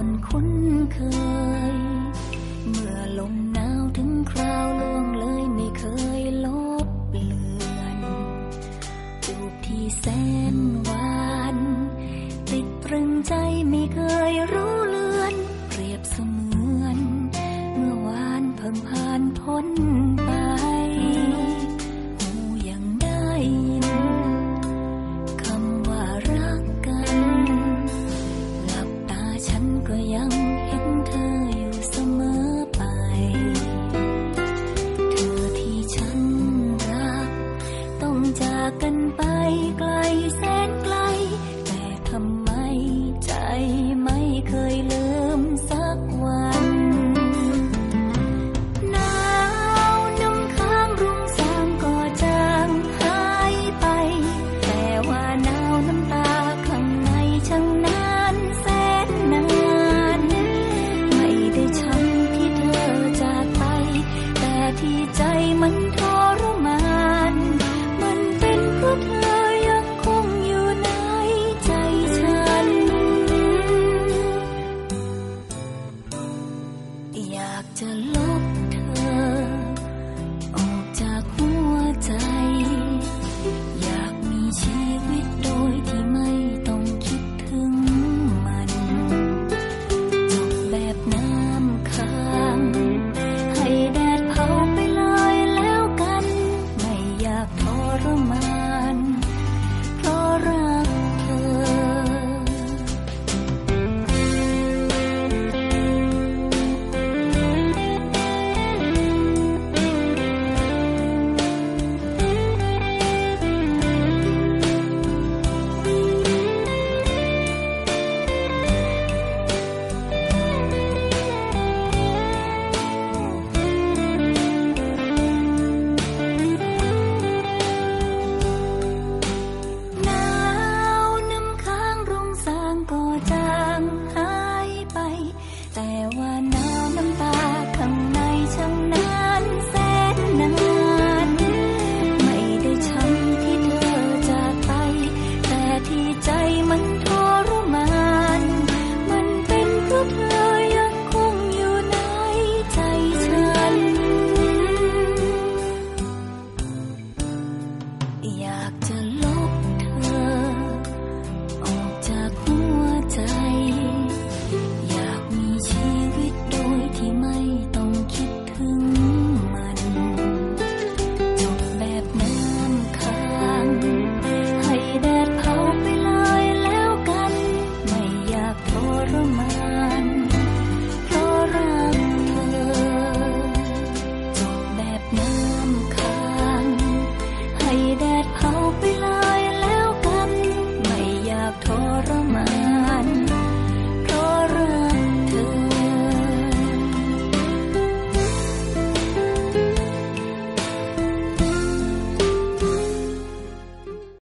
คนคุ้นเคย เมื่อลมหนาวถึงคราวล่วงเลยไม่เคยลบเลือนจูบที่แสนหวาน ติดตรึงใจไม่เคยรู้าก Christmas.